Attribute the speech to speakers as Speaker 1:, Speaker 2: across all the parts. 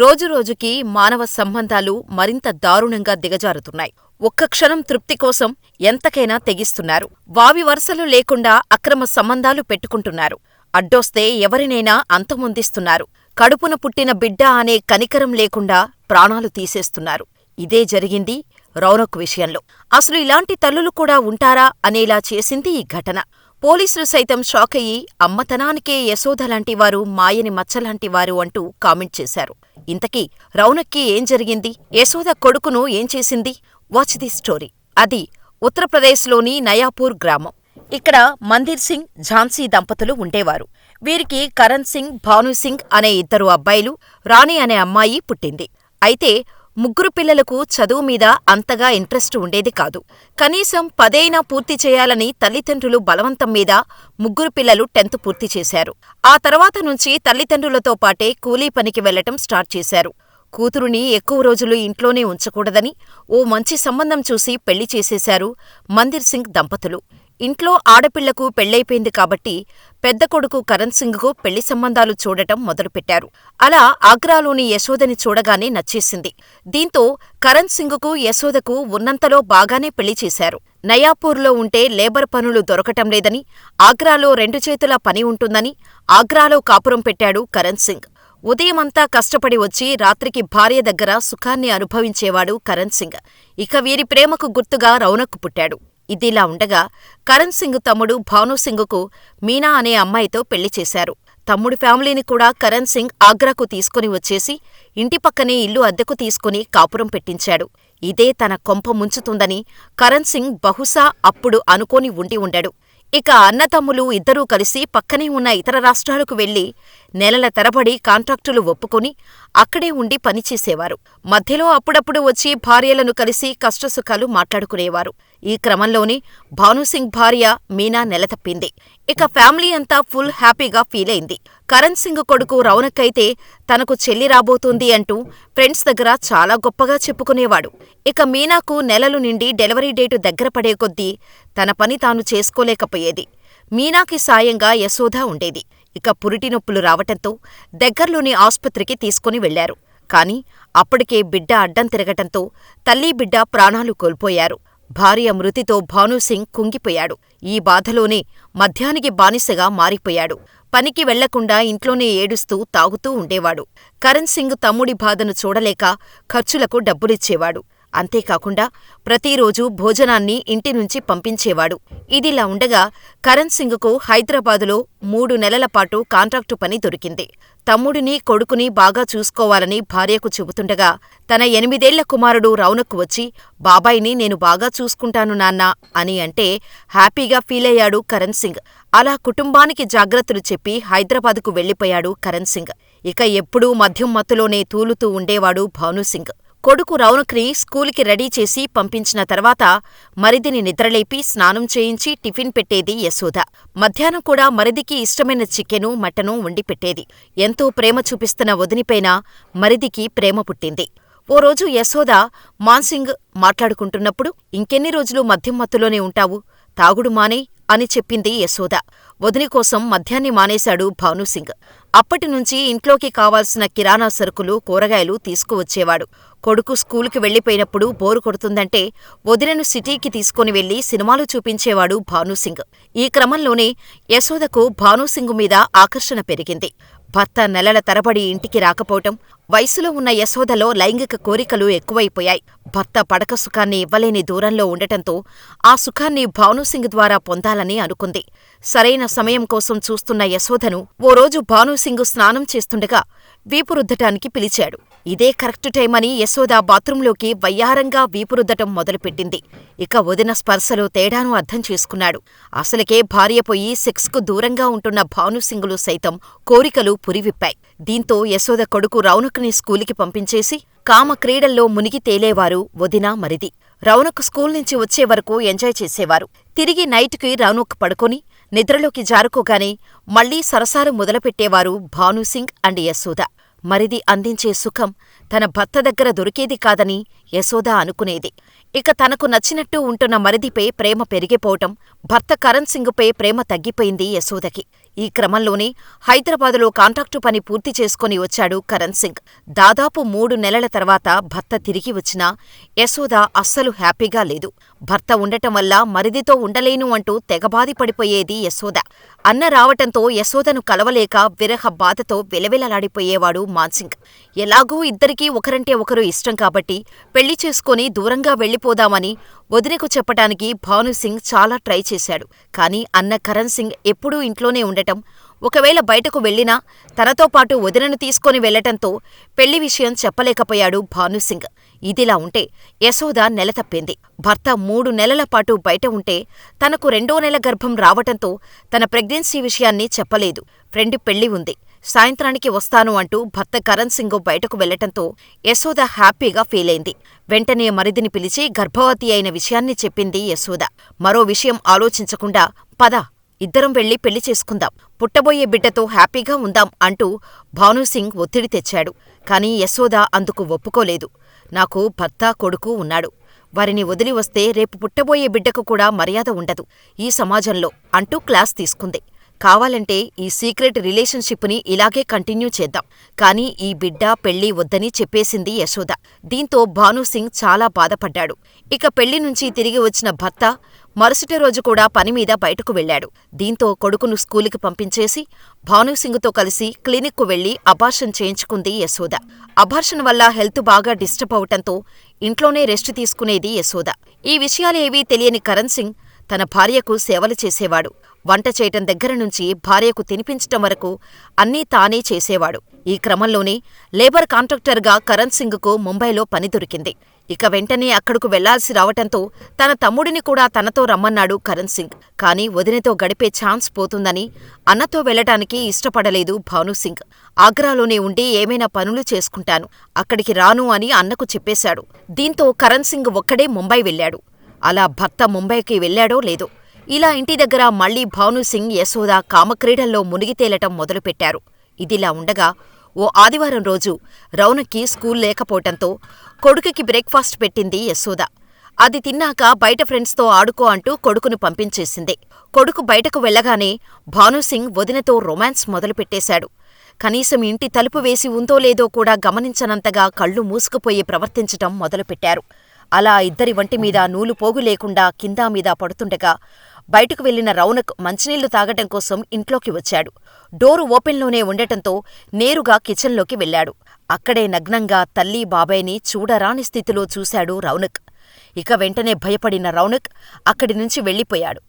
Speaker 1: రోజురోజుకీ మానవ సంబంధాలు మరింత దారుణంగా దిగజారుతున్నాయి. ఒక్క క్షణం తృప్తి కోసం ఎంతకైనా తెగిస్తున్నారు. వావి వరసలు లేకుండా అక్రమ సంబంధాలు పెట్టుకుంటున్నారు. అడ్డొస్తే ఎవరినైనా అంతమొందిస్తున్నారు. కడుపున పుట్టిన బిడ్డ అనే కనికరం లేకుండా ప్రాణాలు తీసేస్తున్నారు. ఇదే జరిగింది రౌనక్ విషయంలో. అసలు ఇలాంటి తల్లులు కూడా ఉంటారా అనేలా చేసింది ఈ ఘటన. పోలీసులు సైతం షాకయ్యి అమ్మతనానికే యశోదలాంటివారు మాయని మచ్చలాంటివారు అంటూ కామెంట్ చేశారు. ఇంతకీ రౌనక్కి ఏం జరిగింది? యశోద కొడుకును ఏం చేసింది? Watch the story. అది ఉత్తరప్రదేశ్లోని నయాపూర్ గ్రామం. ఇక్కడ మందిర్ సింగ్, ఝాన్సీ దంపతులు ఉండేవారు. వీరికి కరణ్ సింగ్, భాను సింగ్ అనే ఇద్దరు అబ్బాయిలు, రాణి అనే అమ్మాయి పుట్టింది. అయితే ముగ్గురు పిల్లలకు చదువు మీద అంతగా ఇంట్రెస్ట్ ఉండేది కాదు. కనీసం పదైనా పూర్తి చేయాలని తల్లిదండ్రులు బలవంతం మీద ముగ్గురు పిల్లలు టెన్త్ పూర్తి చేశారు. ఆ తర్వాత నుంచి తల్లిదండ్రులతో పాటే కూలీ పనికి వెళ్ళటం స్టార్ట్ చేశారు. కూతురుని ఎక్కువ రోజులు ఇంట్లోనే ఉంచకూడదని ఓ మంచి సంబంధం చూసి పెళ్ళి చేసేశారు మందిర్ సింగ్ దంపతులు. ఇంట్లో ఆడపిల్లకు పెళ్ళైపోయింది కాబట్టి పెద్ద కొడుకు కరణ్ సింగ్కు పెళ్ళి సంబంధాలు చూడటం మొదలుపెట్టారు. అలా ఆగ్రాలోని యశోదని చూడగానే నచ్చేసింది. దీంతో కరణ్ సింగ్కు యశోదకు ఉన్నంతలో బాగానే పెళ్ళి చేశారు. నయాపూర్లో ఉంటే లేబర్ పనులు దొరకటం లేదని, ఆగ్రాలో రెండు చేతుల పని ఉంటుందని ఆగ్రాలో కాపురం పెట్టాడు కరణ్ సింగ్. ఉదయమంతా కష్టపడి వచ్చి రాత్రికి భార్య దగ్గర సుఖాన్ని అనుభవించేవాడు కరణ్ సింగ్. ఇక వీరి ప్రేమకు గుర్తుగా రౌనక్ పుట్టాడు. ఇదిలా ఉండగా కరణ్ సింగ్ తమ్ముడు భానుసింగుకు మీనా అనే అమ్మాయితో పెళ్ళి చేశారు. తమ్ముడి ఫ్యామిలీని కూడా కరణ్ సింగ్ ఆగ్రాకు తీసుకుని వచ్చేసి ఇంటి పక్కనే ఇల్లు అద్దెకు తీసుకుని కాపురం పెట్టించాడు. ఇదే తన కొంప ముంచుతుందని కరణ్ సింగ్ బహుశా అప్పుడు అనుకోని ఉండి ఉండడు. ఇక అన్నతమ్ములు ఇద్దరూ కలిసి పక్కనే ఉన్న ఇతర రాష్ట్రాలకు వెళ్ళి నెలల తరబడి కాంట్రాక్టులు ఒప్పుకుని అక్కడే ఉండి పనిచేసేవారు. మధ్యలో అప్పుడప్పుడు వచ్చి భార్యలను కలిసి కష్టసుఖాలు మాట్లాడుకునేవారు. ఈ క్రమంలోనే భానుసింగ్ భార్య మీనా నెలతప్పింది. ఇక ఫ్యామిలీ అంతా ఫుల్ హ్యాపీగా ఫీలైంది. కరణ్ సింగ్ కొడుకు రౌనక్ అయితే తనకు చెల్లి రాబోతోంది అంటూ ఫ్రెండ్స్ దగ్గర చాలా గొప్పగా చెప్పుకునేవాడు. ఇక మీనాకు నెలలు నిండి డెలివరీ డేటు దగ్గర పడే కొద్దీ తన పని తాను చేసుకోలేకపోయేది. మీనాకి సాయంగా యశోద ఉండేది. ఇక పురిటి నొప్పులు రావటంతో దగ్గర్లోని ఆస్పత్రికి తీసుకుని వెళ్ళారు. కాని అప్పటికే బిడ్డ అడ్డం తిరగటంతో తల్లీ బిడ్డ ప్రాణాలు కోల్పోయారు. భార్య మృతితో భానుసింగ్ కుంగిపోయాడు. ఈ బాధలోనే మద్యానికి బానిసగా మారిపోయాడు. పనికి వెళ్ళకుండా ఇంట్లోనే ఏడుస్తూ తాగుతూ ఉండేవాడు. కరణ్ సింగ్ తమ్ముడి బాధను చూడలేక ఖర్చులకు డబ్బులిచ్చేవాడు. అంతేకాకుండా ప్రతిరోజూ భోజనాన్ని ఇంటినుంచి పంపించేవాడు. ఇదిలా ఉండగా కరణ్ సింగ్కు హైదరాబాదులో మూడు నెలల పాటు కాంట్రాక్టు పని దొరికింది. తమ్ముడిని, కొడుకుని బాగా చూసుకోవాలని భార్యకు చెబుతుండగా తన ఎనిమిదేళ్ళ కుమారుడు రౌనక్ వచ్చి బాబాయిని నేను బాగా చూసుకుంటాను నాన్నా అని అంటే హ్యాపీగా ఫీలయ్యాడు కరణ్ సింగ్. అలా కుటుంబానికి జాగ్రత్తలు చెప్పి హైదరాబాదుకు వెళ్ళిపోయాడు కరణ్ సింగ్. ఇక ఎప్పుడూ మద్యం మత్తులోనే తూలుతూ ఉండేవాడు భానుసింగ్. కొడుకు రౌనక్ని స్కూలుకి రెడీ చేసి పంపించిన తర్వాత మరిదిని నిద్రలేపి స్నానం చేయించి టిఫిన్ పెట్టేది యశోద. మధ్యాహ్నం కూడా మరిదికి ఇష్టమైన చికెను, మటను వండిపెట్టేది ఎంతో ప్రేమ చూపిస్తున్న వదినిపైన మరిదికి ప్రేమ పుట్టింది. ఓ రోజు యశోద, మాన్సింగ్ మాట్లాడుకుంటున్నప్పుడు ఇంకెన్ని రోజులు మద్యం మత్తులోనే ఉంటావు? తాగుడు మానేయ్ అని చెప్పింది యశోద. వదిని కోసం మద్యాన్ని మానేశాడు భానుసింగ్. అప్పటినుంచి ఇంట్లోకి కావాల్సిన కిరాణా సరుకులు, కూరగాయలు తీసుకువచ్చేవాడు. కొడుకు స్కూలుకి వెళ్ళిపోయినప్పుడు బోరు కొడుతుందంటే వదినను సిటీకి తీసుకుని వెళ్ళి సినిమాలు చూపించేవాడు భానుసింగ్. ఈ క్రమంలోనే యశోదకు భానుసింగు మీద ఆకర్షణ పెరిగింది. భర్త నెలల తరబడి ఇంటికి రాకపోవటం, వయసులో ఉన్న యశోదలో లైంగిక కోరికలు ఎక్కువైపోయాయి. భర్త పడక సుఖాన్ని ఇవ్వలేని దూరంలో ఉండటంతో ఆ సుఖాన్ని భానుసింగ్ ద్వారా పొందాలని అనుకుంది. సరైన సమయం కోసం చూస్తున్న యశోదను ఓ రోజు భానుసింగ్ స్నానం చేస్తుండగా వీపురుద్దటానికి పిలిచాడు. ఇదే కరెక్టు టైమని యశోద బాత్రూంలోకి వయ్యారంగా వీపురుద్దటం మొదలుపెట్టింది. ఇక వదిన స్పర్శలో తేడాను అర్థం చేసుకున్నాడు. అసలకే భార్య పోయి సెక్స్కు దూరంగా ఉంటున్న భానుసింగులు సైతం కోరికలు పురివిప్పాయి. దీంతో యశోద కొడుకు రౌనక్ని స్కూలుకి పంపించేసి కామ క్రీడల్లో మునిగి తేలేవారు వదిన, మరిది. రౌనక్ స్కూల్ నుంచి వచ్చే వరకు ఎంజాయ్ చేసేవారు. తిరిగి నైటుకి రౌనక్ పడుకొని నిద్రలోకి జారుకోగానే మళ్ళీ సరసాలు మొదలుపెట్టేవారు భానుసింగ్ అండ్ యశోద. మరిది అందించే సుఖం తన భర్త దగ్గర దొరికేది కాదని యశోద అనుకునేది. ఇక తనకు నచ్చినట్టు ఉంటున్న మరిదిపై ప్రేమ పెరిగిపోవటం, భర్త కరణ్ సింగ్పై ప్రేమ తగ్గిపోయింది యశోదకి. ఈ క్రమంలోనే హైదరాబాదులో కాంట్రాక్టు పని పూర్తి చేసుకుని వచ్చాడు కరణ్ సింగ్ దాదాపు మూడు నెలల తర్వాత భర్త తిరిగి వచ్చినా యశోద అస్సలు హ్యాపీగా లేదు భర్త ఉండటం వల్ల మరిదితో ఉండలేను అంటూ తెగబాధిపడిపోయేది యశోద. అన్న రావటంతో యశోదను కలవలేక విరహ బాధతో విలవిలలాడిపోయేవాడు మాన్సింగ్. ఎలాగూ ఇద్దరికీ ఒకరంటే ఒకరు ఇష్టం కాబట్టి పెళ్ళి చేసుకుని దూరంగా వెళ్ళిపోదామని వదినకు చెప్పటానికి భానుసింగ్ చాలా ట్రై చేశాడు. కాని అన్న కరణ్ సింగ్ ఎప్పుడూ ఇంట్లోనే ఉండటం ఒకవేళ బయటకు వెళ్ళినా తనతో పాటు వదినను తీసుకొని వెళ్ళటంతో పెళ్ళి విషయం చెప్పలేకపోయాడు భానుసింగ్ ఇదిలా ఉంటే యశోద నెల తప్పింది. భర్త మూడు నెలల పాటు బయట ఉంటే తనకు రెండో నెల గర్భం రావటంతో తన ప్రెగ్నెన్సీ విషయాన్ని చెప్పలేదు. ఫ్రెండ్ పెళ్ళి ఉంది. సాయంత్రానికి వస్తాను అంటూ భర్త కరణ్ సింగ్ బయటకు వెళ్ళటంతో యశోద హ్యాపీగా ఫీలైంది వెంటనే మరిదిని పిలిచి గర్భవతి అయిన విషయాన్ని చెప్పింది యశోద. మరో విషయం ఆలోచించకుండా పద ఇద్దరం వెళ్ళి పెళ్ళి చేసుకుందాం. పుట్టబోయే బిడ్డతో హ్యాపీగా ఉందాం అంటూ భానుసింగ్ ఒత్తిడి తెచ్చాడు. కాని యశోద అందుకు ఒప్పుకోలేదు. నాకు భర్త కొడుకు ఉన్నాడు. వారిని వదిలి వస్తే రేపు పుట్టబోయే బిడ్డకు కూడా మర్యాద ఉండదు. ఈ సమాజంలో అంటూ క్లాస్ తీసుకుంది. కావాలంటే ఈ సీక్రెట్ రిలేషన్షిప్ని ఇలాగే కంటిన్యూ చేద్దాం. కానీ ఈ బిడ్డ పెళ్ళి వద్దని చెప్పేసింది యశోద. దీంతో భానుసింగ్ చాలా బాధపడ్డాడు. ఇక పెళ్ళి నుంచి తిరిగి వచ్చిన భర్త మరుసటి రోజు కూడా పనిమీద బయటకు వెళ్ళాడు దీంతో కొడుకును స్కూలుకి పంపించేసి భానుసింగ్తో కలిసి క్లినిక్కు వెళ్ళి అబార్షన్ చేయించుకుంది యశోద. అబార్షన్ వల్ల హెల్త్ బాగా డిస్టర్బ్ అవటంతో ఇంట్లోనే రెస్ట్ తీసుకునేది యశోద. ఈ విషయాలేవీ తెలియని కరణ్ సింగ్ తన భార్యకు సేవలు చేసేవాడు. వంట చేయటం దగ్గర నుంచి భార్యకు తినిపించటం వరకు అన్నీ తానే చేసేవాడు. ఈ క్రమంలోనే లేబర్ కాంట్రాక్టర్గా కరణ్ సింగ్కు ముంబైలో పని దొరికింది. ఇక వెంటనే అక్కడకు వెళ్ళాల్సి రావటంతో తన తమ్ముడిని కూడా తనతో రమ్మన్నాడు కరణ్ సింగ్. కానీ వదినతో గడిపే ఛాన్స్ పోతుందని అన్నతో వెళ్ళటానికి ఇష్టపడలేదు భానుసింగ్ ఆగ్రాలోనే ఉండి ఏమైనా పనులు చేసుకుంటాను. అక్కడికి రాను అని అన్నకు చెప్పేశాడు. దీంతో కరణ్ సింగ్ ఒక్కడే ముంబై వెళ్ళాడు అలా భర్త ముంబైకి వెళ్ళాడో లేదో. ఇలా ఇంటి దగ్గర మళ్ళీ భానుసింగ్ యశోద కామక్రీడల్లో మునిగితేలటం మొదలుపెట్టారు. ఇదిలా ఉండగా ఓ ఆదివారం రోజు రౌనక్కి స్కూల్ లేకపోవటంతో కొడుకుకి బ్రేక్ఫాస్ట్ పెట్టింది యశోద. అది తిన్నాక బయట ఫ్రెండ్స్తో ఆడుకో అంటూ కొడుకును పంపించేసింది. కొడుకు బయటకు వెళ్ళగానే భానుసింగ్ వదినతో రొమాన్స్ మొదలుపెట్టేశాడు. కనీసం ఇంటి తలుపు వేసి ఉందో లేదో కూడా గమనించనంతగా కళ్ళు మూసుకుపోయి ప్రవర్తించటం మొదలుపెట్టారు. అలా ఇద్దరి వంటి మీద నూలు పోగు లేకుండా కిందా మీద పడుతుండగా బయటకు వెళ్ళిన రౌనక్ మంచినీళ్ళు తాగటం కోసం ఇంట్లోకి వచ్చాడు. డోరు ఓపెన్లోనే ఉండటంతో నేరుగా కిచెన్లోకి వెళ్ళాడు అక్కడే నగ్నంగా తల్లి బాబాయ్ని చూడరాని స్థితిలో చూశాడు రౌనక్. ఇక వెంటనే భయపడిన రౌనక్ అక్కడి నుంచి వెళ్ళిపోయాడు.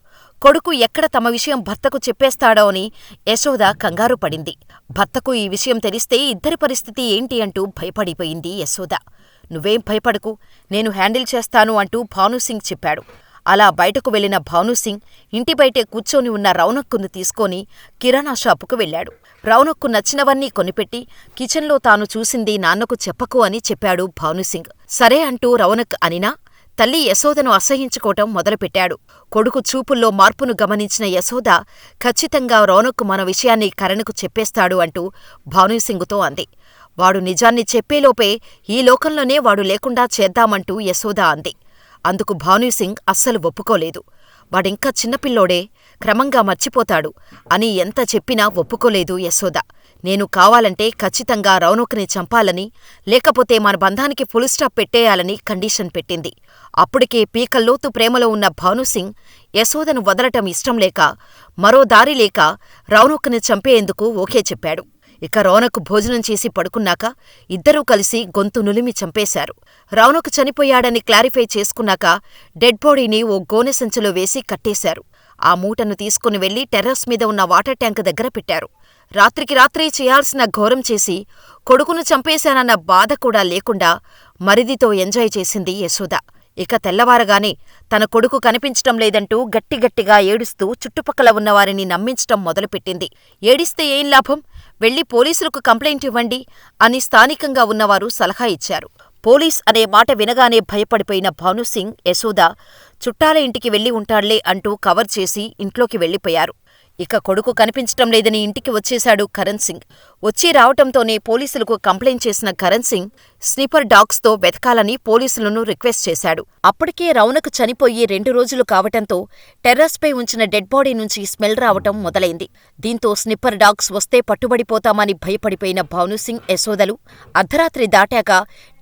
Speaker 1: కొడుకు ఎక్కడ తమ విషయం భర్తకు చెప్పేస్తాడో అని యశోద కంగారు పడింది. భర్తకు ఈ విషయం తెలిస్తే ఇద్దరి పరిస్థితి ఏంటి అంటూ భయపడిపోయింది యశోద. నువ్వేం భయపడకు నేను హ్యాండిల్ చేస్తాను అంటూ భానుసింగ్ చెప్పాడు. అలా బయటకు వెళ్ళిన భానుసింగ్ ఇంటి బయటే కూర్చొని ఉన్న రౌనక్కును తీసుకొని కిరాణా షాపుకు వెళ్ళాడు రౌనక్కు నచ్చినవన్నీ కొనిపెట్టి కిచెన్లో తాను చూసింది నాన్నకు చెప్పకు అని చెప్పాడు భానుసింగ్ సరే అంటూ రౌనక్ అనినా తల్లి యశోదను అసహించుకోవటం మొదలుపెట్టాడు. కొడుకు చూపుల్లో మార్పును గమనించిన యశోద ఖచ్చితంగా రౌనక్ మన విషయాన్ని కరణకు చెప్పేస్తాడు అంటూ భానుసింగుతో అంది. వాడు నిజాన్ని చెప్పేలోపే ఈ లోకంలోనే వాడు లేకుండా చేద్దామంటూ యశోద అంది. అందుకు భానుసింగ్ అస్సలు ఒప్పుకోలేదు. వాడింకా చిన్నపిల్లోడే క్రమంగా మర్చిపోతాడు అని ఎంత చెప్పినా ఒప్పుకోలేదు యశోద. నేను కావాలంటే ఖచ్చితంగా రౌనక్ని చంపాలని లేకపోతే మన బంధానికి ఫుల్ స్టాప్ పెట్టేయాలని కండిషన్ పెట్టింది. అప్పటికే పీకల్లోతు ప్రేమలో ఉన్న భానుసింగ్ యశోదను వదలటం ఇష్టంలేక మరో దారి లేక రౌనక్ని చంపేందుకు ఓకే చెప్పాడు. ఇక రౌనక్ భోజనం చేసి పడుకున్నాక ఇద్దరూ కలిసి గొంతు నులిమి చంపేశారు. రౌనక్ చనిపోయాడని క్లారిఫై చేసుకున్నాక డెడ్ బాడీని ఓ గోనె సంచిలో వేసి కట్టేశారు. ఆ మూటను తీసుకుని వెళ్ళి టెర్రస్ మీద ఉన్న వాటర్ ట్యాంక్ దగ్గర పెట్టారు. రాత్రికి రాత్రే చేయాల్సిన ఘోరం చేసి కొడుకును చంపేశానన్న బాధ కూడా లేకుండా మరిదితో ఎంజాయ్ చేసింది యశోద. ఇక తెల్లవారగానే తన కొడుకు కనిపించటం లేదంటూ గట్టిగట్టిగా ఏడుస్తూ చుట్టుపక్కల ఉన్నవారిని నమ్మించటం మొదలుపెట్టింది. ఏడిస్తే ఏం లాభం? వెళ్ళి పోలీసులకు కంప్లైంట్ ఇవ్వండి అని స్థానికంగా ఉన్నవారు సలహా ఇచ్చారు. పోలీస్ అనే మాట వినగానే భయపడిపోయిన భానుసింగ్ యశోద చుట్టాల ఇంటికి వెళ్ళి ఉంటాళ్ళే అంటూ కవర్ చేసి ఇంట్లోకి వెళ్ళిపోయారు ఇక కొడుకు కనిపించటం లేదని ఇంటికి వచ్చేశాడు కరణ్ సింగ్. వచ్చి రావటంతోనే పోలీసులకు కంప్లైంట్ చేసిన కరణ్ సింగ్ స్నిపర్ డాగ్స్తో వెతకాలని పోలీసులను రిక్వెస్ట్ చేశాడు. అప్పటికే రౌనక్ చనిపోయి రెండు రోజులు కావటంతో టెర్రస్పై ఉంచిన డెడ్ బాడీ నుంచి స్మెల్ రావటం మొదలైంది. దీంతో స్నిప్పర్ డాగ్స్ వస్తే పట్టుబడిపోతామని భయపడిపోయిన భానుసింగ్ యశోదలు అర్ధరాత్రి దాటాక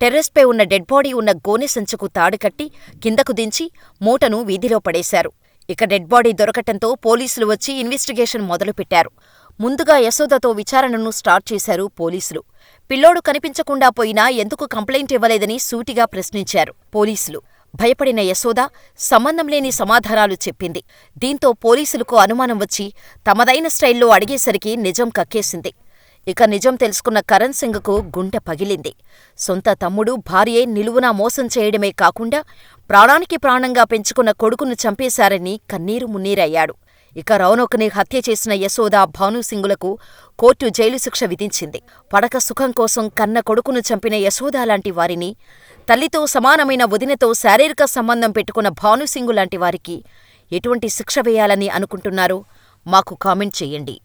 Speaker 1: టెర్రస్పై ఉన్న డెడ్ బాడీ ఉన్న గోనె సంచుకు తాడుకట్టి కిందకు దించి మూటను వీధిలో పడేశారు. ఇక డెడ్ బాడీ దొరకటంతో పోలీసులు వచ్చి ఇన్వెస్టిగేషన్ మొదలుపెట్టారు. ముందుగా యశోదతో విచారణను స్టార్ట్ చేశారు పోలీసులు. పిల్లోడు కనిపించకుండా పోయినా ఎందుకు కంప్లైంట్ ఇవ్వలేదని సూటిగా ప్రశ్నించారు పోలీసులు. భయపడిన యశోద సంబంధం లేని సమాధానాలు చెప్పింది. దీంతో పోలీసులకు అనుమానం వచ్చి తమదైన స్టైల్లో అడిగేసరికి నిజం కక్కేసింది. ఇక నిజం తెలుసుకున్న కరణ్ సింగ్కు గుండె పగిలింది. సొంత తమ్ముడు భార్యే నిలువునా మోసం చేయడమే కాకుండా ప్రాణానికి ప్రాణంగా పెంచుకున్న కొడుకును చంపేశారని కన్నీరు మున్నీరయ్యాడు. ఇక రౌనక్ని హత్య చేసిన యశోద భానుసింగులకు కోర్టు జైలు శిక్ష విధించింది. పడక సుఖం కోసం కన్న కొడుకును చంపిన యశోద లాంటి వారిని తల్లితో సమానమైన వదినతో శారీరక సంబంధం పెట్టుకున్న భానుసింగు లాంటి వారికి ఎటువంటి శిక్ష వేయాలని అనుకుంటున్నారో మాకు కామెంట్ చెయ్యండి